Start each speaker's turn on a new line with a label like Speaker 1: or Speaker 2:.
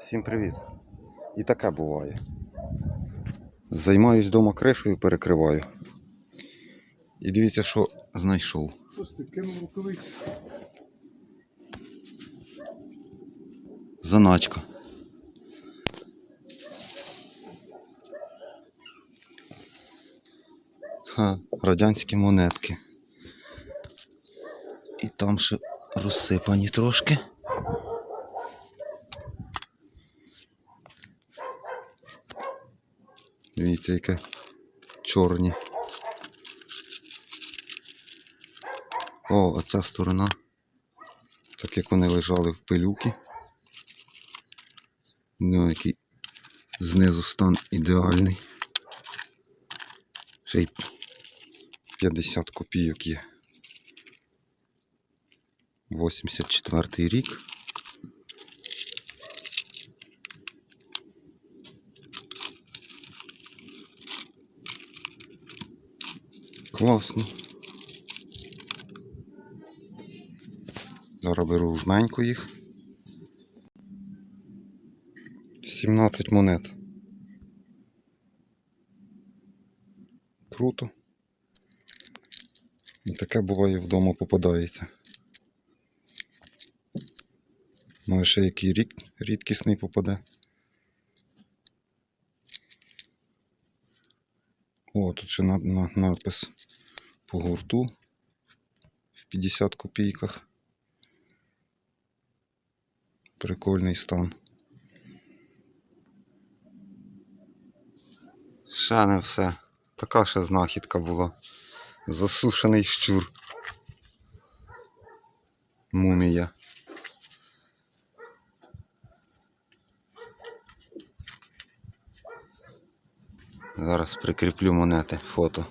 Speaker 1: Всім привіт. І таке буває. Займаюсь вдома кришею, перекриваю. І дивіться, що знайшов.
Speaker 2: Щось ти кинув рукавиці.
Speaker 1: Заначка. Ха, радянські монетки. І там ще розсипані трошки. Дивіться, яке чорні. О, а ця сторона. Так як вони лежали в пилюки. Ну, який знизу стан ідеальний. Ще й 50 копійок є. 84 рік. Класно. Зараз беру жменьку їх. 17 монет. Круто. І таке буває вдома попадається. Може ще який рік, рідкісний попаде. О, тут ще на, на, надпис по гурту в 50 копійках. Прикольний стан. Ще не все. Така ще знахідка була. Засушений щур. Мумія. Зараз прикріплю монети, фото.